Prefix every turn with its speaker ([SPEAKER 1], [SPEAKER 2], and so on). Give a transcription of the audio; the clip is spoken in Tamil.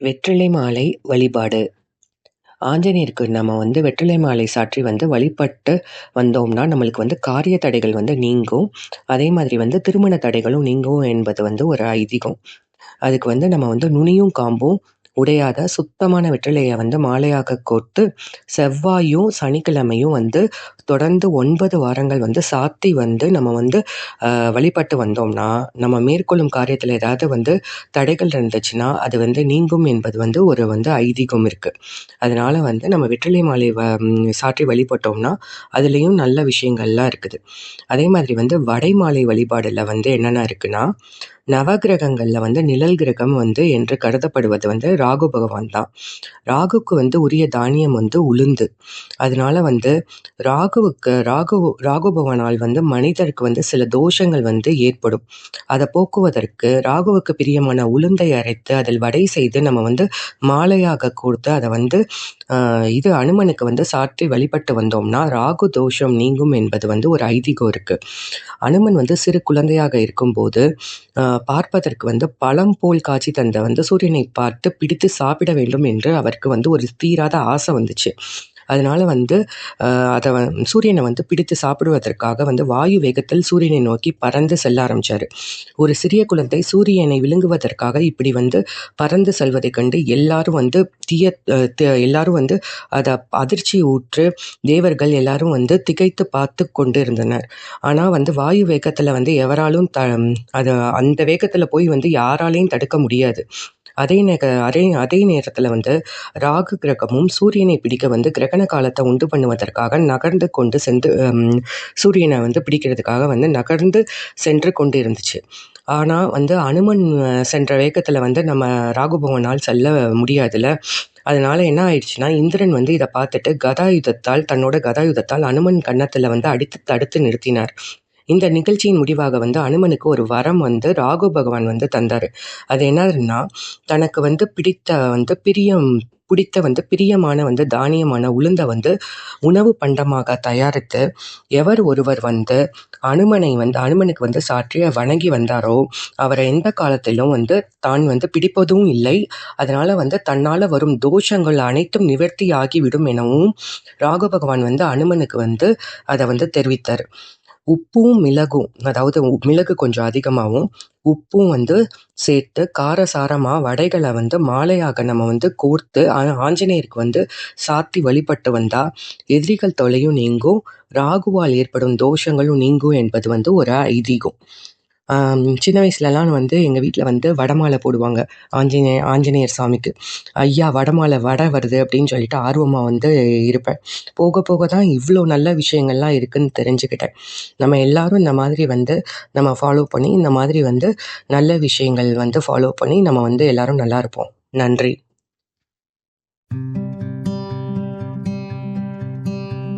[SPEAKER 1] வெற்றிலை மாலை வழிபாடு. ஆஞ்சநேயருக்கு நம்ம வந்து வெற்றிலை மாலை சாற்றி வந்து வழிபட்டு வந்தோம்னா நம்மளுக்கு வந்து காரிய தடைகள் வந்து நீங்கும். அதே மாதிரி வந்து திருமண தடைகளும் நீங்கும் என்பது வந்து ஒரு ஐதீகம். அதுக்கு வந்து நம்ம வந்து நுனியும் காம்பும் உடையாத சுத்தமான வெற்றிலையை வந்து மாலையாக கோர்த்து செவ்வாயும் சனிக்கிழமையும் வந்து தொடர்ந்து ஒன்பது வாரங்கள் வந்து சாத்தி வந்து நம்ம வந்து வழிபட்டு வந்தோம்னா நம்ம மேற்கொள்ளும் காரியத்தில் ஏதாவது வந்து தடைகள் இருந்துச்சுன்னா அது வந்து நீங்கும் என்பது வந்து ஒரு வந்து ஐதீகம் இருக்குது அதனால் வந்து நம்ம வெற்றிலை மாலை வ சாற்றி வழிபட்டோம்னா அதுலேயும் நல்ல விஷயங்கள்லாம் இருக்குது. அதே மாதிரி வந்து வடை மாலை வழிபாடில் வந்து என்னென்ன இருக்குன்னா நவகிரகங்களில் வந்து நிழல் கிரகம் வந்து என்று கருதப்படுவது வந்து ராகு பகவான் தான். ராகுக்கு வந்து உரிய தானியம் வந்து உளுந்து. அதனால வந்து ராகுவுக்கு ராகு ராகுபவனால் வந்து மனிதருக்கு வந்து சில தோஷங்கள் வந்து ஏற்படும். அதை போக்குவதற்கு ராகுவுக்கு பிரியமான உளுந்தை அரைத்து அதில் வடை செய்து நம்ம வந்து மாலையாக கொடுத்து அதை வந்து இது அனுமனுக்கு வந்து சாற்றி வழிபட்டு வந்தோம்னா ராகு தோஷம் நீங்கும் என்பது வந்து ஒரு ஐதீகம் இருக்குது அனுமன் வந்து சிறு குழந்தையாக இருக்கும்போது பார்ப்பதற்கு வந்து பழம் போல் காட்சி தந்த வந்து சூரியனை பார்த்து பிடித்து சாப்பிட வேண்டும் என்று அவருக்கு வந்து ஒரு தீராத ஆசை வந்துச்சு. அதனால் வந்து அதை சூரியனை வந்து பிடித்து சாப்பிடுவதற்காக வந்து வாயு வேகத்தில் சூரியனை நோக்கி பறந்து செல்ல ஆரம்பித்தார் ஒரு சிறிய குழந்தை சூரியனை விழுங்குவதற்காக இப்படி வந்து பறந்து செல்வதைக் கண்டு எல்லாரும் வந்து தீய எல்லாரும் வந்து அதை அதிர்ச்சி ஊற்று தேவர்கள் எல்லாரும் வந்து திகைத்து பார்த்து கொண்டு இருந்தனர் ஆனால் வந்து வாயு வேகத்தில் வந்து எவராலும் த அதை அந்த வேகத்தில் போய் வந்து யாராலையும் தடுக்க முடியாது. அதே நேக அதே அதே நேரத்தில் வந்து ராகு கிரகமும் சூரியனை பிடிக்க வந்து கிரகண காலத்தை உண்டு பண்ணுவதற்காக நகர்ந்து கொண்டு சென்று சூரியனை வந்து பிடிக்கிறதுக்காக வந்து நகர்ந்து சென்று கொண்டு இருந்துச்சு ஆனால் வந்து அனுமன் சென்ற வேகத்தில் வந்து நம்ம ராகுபவனால் செல்ல முடியாதுல்ல அதனால என்ன ஆயிடுச்சுன்னா இந்திரன் வந்து இதை பார்த்துட்டு கதாயுதத்தால் தன்னோட கதாயுதத்தால் அனுமன் கன்னத்தில் வந்து அடித்து தடுத்து நிறுத்தினார். இந்த நிகழ்ச்சியின் முடிவாக வந்து அனுமனுக்கு ஒரு வரம் வந்து ராகு பகவான் வந்து தந்தார். அது என்னதுன்னா தனக்கு வந்து பிடித்த வந்து பிரியம் பிடித்த வந்து பிரியமான வந்து தானியமான உளுந்தை வந்து உணவு பண்டமாக தயாரித்து எவர் ஒருவர் வந்து அனுமனை வந்து அனுமனுக்கு வந்து சாற்றிய வணங்கி வந்தாரோ அவரை எந்த காலத்திலும் வந்து தான் வந்து பிடிப்பதும் இல்லை. அதனால் வந்து தன்னால் வரும் தோஷங்கள் அனைத்தும் நிவர்த்தி ஆகிவிடும் எனவும் ராகு பகவான் வந்து அனுமனுக்கு வந்து அதை வந்து தெரிவித்தார். உப்பும் மிளகும் அதாவது மிளகு கொஞ்சம் அதிகமாகவும் உப்பும் வந்து சேர்த்து காரசாரமாக வடைகளை வந்து மாலையாக நம்ம வந்து கோர்த்து ஆஞ்சநேயருக்கு வந்து சாத்தி வழிபட்டு வந்தால் எதிரிகள் தொலையும் நீங்கும் ராகுவால் ஏற்படும் தோஷங்களும் நீங்கும் என்பது வந்து ஒரு ஐதீகம். சின்ன வயசுலலாம் வந்து எங்கள் வீட்டில் வந்து வடமாலை போடுவாங்க. ஆஞ்சநேய ஆஞ்சநேயர் சாமிக்கு. ஐயா வடமாலை வடை வருது அப்படின்னு சொல்லிட்டு ஆர்வமாக வந்து இருப்பேன். போக போக தான் இவ்வளோ நல்ல விஷயங்கள்லாம் இருக்குதுன்னு தெரிஞ்சுக்கிட்டேன். நம்ம எல்லோரும் இந்த மாதிரி வந்து நம்ம ஃபாலோ பண்ணி இந்த மாதிரி வந்து நல்ல விஷயங்கள் வந்து ஃபாலோ பண்ணி நம்ம வந்து எல்லோரும் நல்லா இருப்போம். நன்றி.